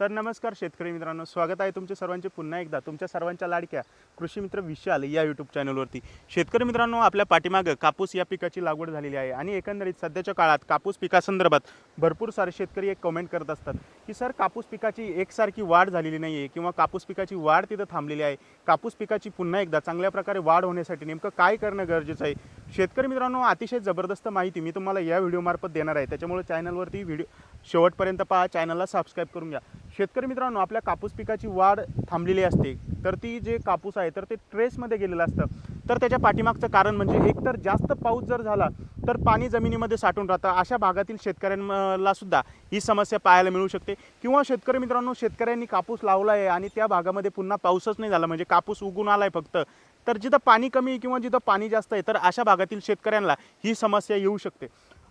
तर नमस्कार शेतकरी मित्रांनो स्वागत आहे तुमचे सर्वांचे पुन्हा एकदा. तुमच्या सर्वांच्या लाडक्या कृषी मित्र विशाल या यूट्यूब चॅनलवरती शेतकरी मित्रांनो आपल्या पाठीमागं कापूस या पिकाची लागवड झालेली आहे आणि एकंदरीत सध्याच्या काळात कापूस पिकासंदर्भात भरपूर सारे शेतकरी एक कमेंट करत असतात की सर कापूस पिकाची एकसारखी वाढ झालेली नाही आहे किंवा कापूस पिकाची वाढ तिथं थांबलेली आहे. कापूस पिकाची पुन्हा एकदा चांगल्या प्रकारे वाढ होण्यासाठी नेमकं काय करणं गरजेचं आहे? शेतकरी मित्रांनो अतिशय जबरदस्त माहिती मी तुम्हाला या व्हिडिओमार्फत देणार आहे. त्याच्यामुळे चॅनलवरती व्हिडिओ शेवटपर्यंत पहा चॅनलला सबस्क्राईब करून घ्या. शेतकरी मित्रांनो आपल्या कापूस पिकाची वाढ थांबलेली असते. तर ती जे कापूस आहे तर ते ट्रेसमध्ये गेलेलं असतं. तर त्याच्या पाठीमागचं कारण म्हणजे एकतर जास्त पाऊस जर झाला तर पाणी जमिनीमध्ये साठून राहतं. अशा भागातील शेतकऱ्यांना सुद्धा ही समस्या पाहायला मिळू शकते. किंवा शेतकरी मित्रांनो शेतकऱ्यांनी कापूस लावला आहे आणि त्या भागामध्ये पुन्हा पाऊसच नाही झाला म्हणजे कापूस उगून आला आहे फक्त. तर जिथं पाणी कमी आहे किंवा जिथं पाणी जास्त आहे तर अशा भागातील शेतकऱ्यांना ही समस्या येऊ शकते.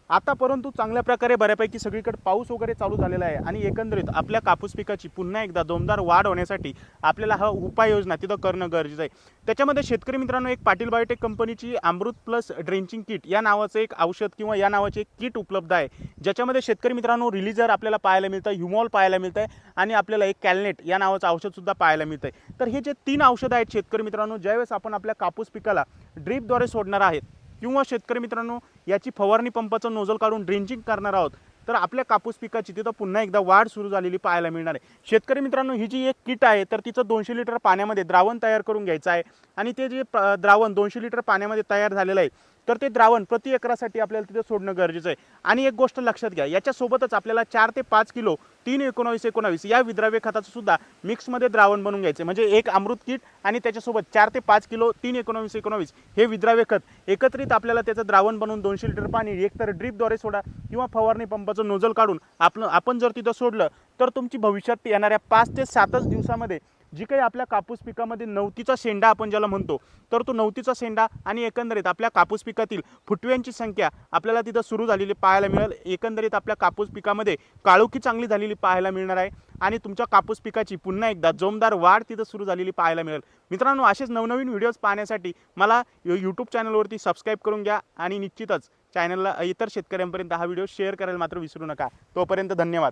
आता परंतु चांगल्या प्रकारे बऱ्यापैकी सगळीकडे पाऊस वगैरे चालू झालेला आहे आणि एकंदरीत आपल्या कापूस पिकाची पुन्हा एकदा दमदार वाढ होण्यासाठी आपल्याला हा उपाययोजना तिथं करणं गरजेचं आहे. त्याच्यामध्ये शेतकरी मित्रांनो एक पाटील बायोटेक कंपनीची अमृत प्लस ड्रेंचिंग किट या नावाचं एक औषध किंवा या नावाचे एक किट उपलब्ध आहे. ज्याच्यामध्ये शेतकरी मित्रांनो रिलीजर आपल्याला पाहायला मिळतं ह्युमॉल पाहायला मिळतं आहे आणि आपल्याला एक कॅलनेट या नावाचं औषधसुद्धा पाहायला मिळतं आहे तर हे जे तीन औषधं आहेत शेतकरी मित्रांनो ज्यावेळेस आपण आपल्या कापूस पिकाला ड्रीपद्वारे सोडणार आहेत किंवा शेतकरी मित्रांनो याची फवारणी पंपाचं नोजल काढून ड्रेंचिंग करणार आहोत. तर आपल्या कापूस पिकाची तिथं पुन्हा एकदा वाढ सुरू झालेली पाहायला मिळणार आहे. शेतकरी मित्रांनो ही जी एक किट आहे तर तिचं दोनशे लिटर पाण्यामध्ये द्रावण तयार करून घ्यायचं आहे. आणि ते जे द्रावण दोनशे लिटर पाण्यामध्ये तयार झालेलं आहे तर ते द्रावण प्रति एकरासाठी आपल्याला तिथं सोडणं गरजेचं आहे. आणि एक गोष्ट लक्षात घ्या याच्यासोबतच आपल्याला चार ते पाच किलो तीन एकोणावीस एकोणावीस या विद्राव्य खताचं सुद्धा मिक्समध्ये द्रावण बनवून घ्यायचं. म्हणजे एक अमृत किट आणि त्याच्यासोबत चार ते पाच किलो तीन एकोणावीस एकोणावीस हे विद्राव्य खत एकत्रित आपल्याला त्याचं द्रावण बनवून दोनशे लिटर पाणी एकतर ड्रीपद्वारे सोडा किंवा फवारणी पंपाचं नोजल काढून आपलं आपण जर तिथं सोडलं तर तुमची भविष्यात येणाऱ्या पाच ते सातच दिवसामध्ये जी काही आपल्या कापूस पिकामध्ये नवतीचा शेंडा आपण ज्याला म्हणतो तर तो नवतीचा शेंडा आणि एकंदरीत आपल्या कापूस पिकातील फुटव्यांची संख्या आपल्याला तिथं सुरू झालेली पाहायला मिळेल. एकंदरीत आपल्या कापूस पिकामध्ये काळोखी चांगली झालेली पाहायला मिळणार आहे आणि तुमच्या कापूस पिकाची पुन्हा एकदा जोमदार वाढ तिथं सुरू झालेली पाहायला मिळेल. मित्रांनो असेच नवनवीन व्हिडिओज पाहण्यासाठी मला यूट्यूब चॅनलवरती सबस्क्राईब करून घ्या आणि निश्चितच चॅनलला इतर शेतकऱ्यांपर्यंत हा व्हिडिओ शेअर करायला मात्र विसरू नका. तोपर्यंत धन्यवाद.